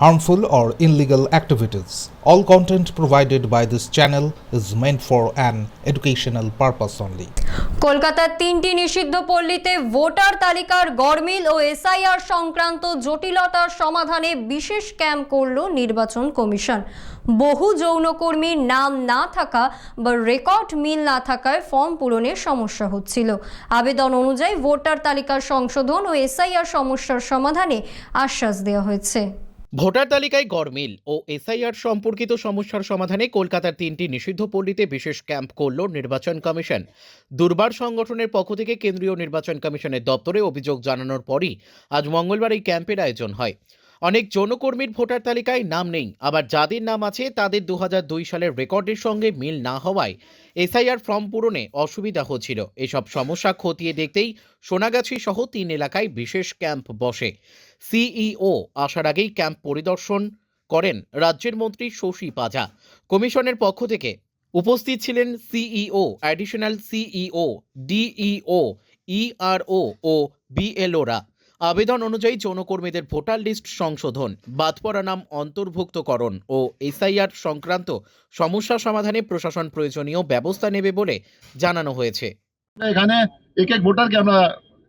harmful, or illegal activities. All content provided by this channel is meant for an educational purpose only. কলকাতার তিনটি নিষিদ্ধ পল্লীতে voter তালিকার গরমিল ও SIR সংক্রান্ত জটিলতার সমাধানে বিশেষ ক্যাম্প করল নির্বাচন কমিশন বহু যৌনকর্মীর নাম না থাকা বা রেকর্ড মিল না থাকায় ফর্ম পূরণের সমস্যা হচ্ছিল আবেদন অনুযায়ী ভোটার তালিকার সংশোধন ও এসআইআর সমস্যার সমাধানে আশ্বাস দেওয়া হয়েছে ভোটার তালিকায় গরমিল ও এসআইআর সম্পর্কিত সমস্যার সমাধানে কলকাতার তিনটি নিষিদ্ধ পল্লীতে বিশেষ ক্যাম্প করল নির্বাচন কমিশন। দুর্বার সংগঠনের পক্ষ থেকে কেন্দ্রীয় নির্বাচন কমিশনের দপ্তরে অভিযোগ জানানোর পরই আজ মঙ্গলবার এই ক্যাম্পের আয়োজন হয়। অনেক যৌনকর্মীর ভোটার তালিকায় নাম নেই। আবার যাদের নাম আছে, তাদের দু সালের রেকর্ডের সঙ্গে মিল না হওয়ায় এসআইআর ফর্ম পূরণে অসুবিধা হচ্ছিল। এসব সমস্যা খতিয়ে দেখতেই সোনাগাছি সহ তিন এলাকায় বিশেষ ক্যাম্প বসে। সিইও আসার আগেই ক্যাম্প পরিদর্শন করেন রাজ্যের মন্ত্রী শশী পাজা। কমিশনের পক্ষ থেকে উপস্থিত ছিলেন CEO, additional CEO, DEO, ERO ও বিএলওরা। আবেদন অনুযায়ী যৌনকর্মীদের ভোটার লিস্ট সংশোধন বাদ পড়া নাম অন্তর্ভুক্তকরণ ও এসআইআর সংক্রান্ত সমস্যা সমাধানে প্রশাসন প্রয়োজনীয় ব্যবস্থা নেবে বলে জানানো হয়েছে। এখানে এক এক ভোটারকে আমরা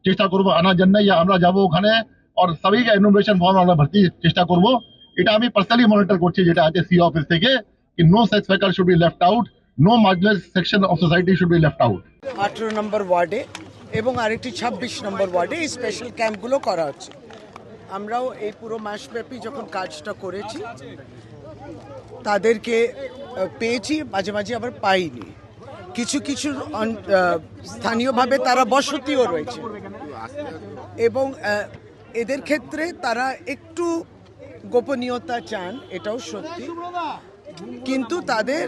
চেষ্টা করব আনার জন্য আমরা যাব ওখানে আর সবাইকে ইনফরমেশন ফর্ম আমরা ভর্তি চেষ্টা করব। এটা আমি পার্সোনালি মনিটর করছি যেটা আছে সি অফিস থেকে কি no sex faker should be left out no marginal section of society should be left out আঠেরো নম্বর ওয়ার্ডে এবং আরেকটি ছাব্বিশ নম্বর ওয়ার্ডে এই স্পেশাল ক্যাম্পগুলো করা হচ্ছে। আমরাও এই পুরো মাসব্যাপী যখন কাজটা করেছি, তাদেরকে পেয়েছি, মাঝে মাঝে আবার পাইনি। কিছু কিছু স্থানীয়ভাবে তারা বসতিও রয়েছে। এবং এদের ক্ষেত্রে তারা একটু গোপনীয়তা চান, এটাও সত্যি। কিন্তু তাদের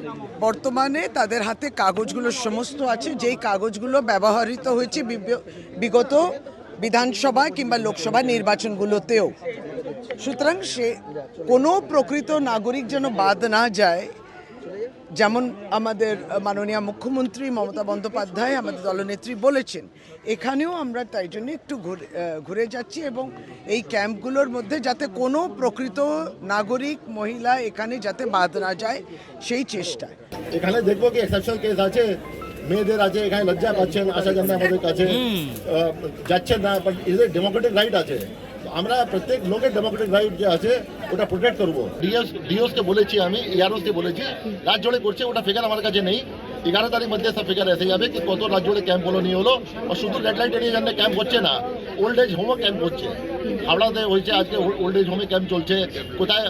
বর্তমানে তাদের হাতে কাগজগুলো সমস্ত আছে। যেই কাগজগুলো ব্যবহৃত হয়েছে বিগত বিধানসভা কিংবা লোকসভা নির্বাচনগুলোতেও। সুতরাং সে কোনো প্রকৃত নাগরিক যেন বাদ না যায় যেমন আমাদের মাননীয় মুখ্যমন্ত্রী মমতা বন্দ্যোপাধ্যায় আমাদের দলনেত্রী বলেছেন এখানেও আমরা তাই জন্য একটু ঘুরে ঘুরে যাচ্ছি এবং এই ক্যাম্পগুলোর মধ্যে যাতে কোনো প্রকৃত নাগরিক মহিলা এখানে যাতে বাদ না যায় সেই চেষ্টায়। এখানে দেখব কি এক্সেপশনাল কেস আছে মেয়েদের আছে এখানে লজ্জা পাচ্ছেন আসা যান না আমাদের কাছে যাচ্ছেন না বাট ডেমোক্রেটিক রাইট আছে। আমরা প্রত্যেক লোকের ডেমোক্রেটিক রাইট যে আছে, ওটা প্রোটেক্ট করব। ডিএস ডিওসকে বলেছি আমি ইয়ারওসকে বলেছি রাত জোড়ে করছে, ওটা ফিগার আমার কাছে নেই। এগারো তারিখ মধ্যে সব ফিগার এসে যাবে কি কত রাত জোড়ে ক্যাম্প হলো, নিয়ে হলো। আর শুধু রেড লাইট এরিয়া জন্য ক্যাম্প হচ্ছে না। ওল্ড এজ হোমও ক্যাম্প হচ্ছে। হাওড়াতে হয়েছে আজকে ওল্ড এজ হোমে ক্যাম্প চলছে। কোথায়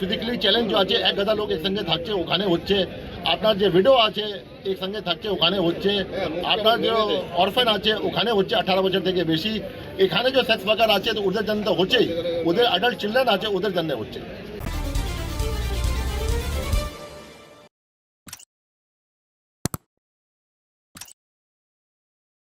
ফিজিক্যালি চ্যালেঞ্জ আছে, এক গাদা লোক একসঙ্গে থাকছে, ওখানে হচ্ছে। আপনার যে ভিডিও আছে, একসঙ্গে থাকছে, ওখানে হচ্ছে। আপনার যে অরফেন আছে, ওখানে হচ্ছে আঠারো বছর থেকে বেশি। এখানে যে সেক্স ওয়ার্কার আছে, ওদের জন্য তো হচ্ছেই। ওদের অ্যাডাল্ট চিলড্রেন আছে, ওদের জন্য হচ্ছে।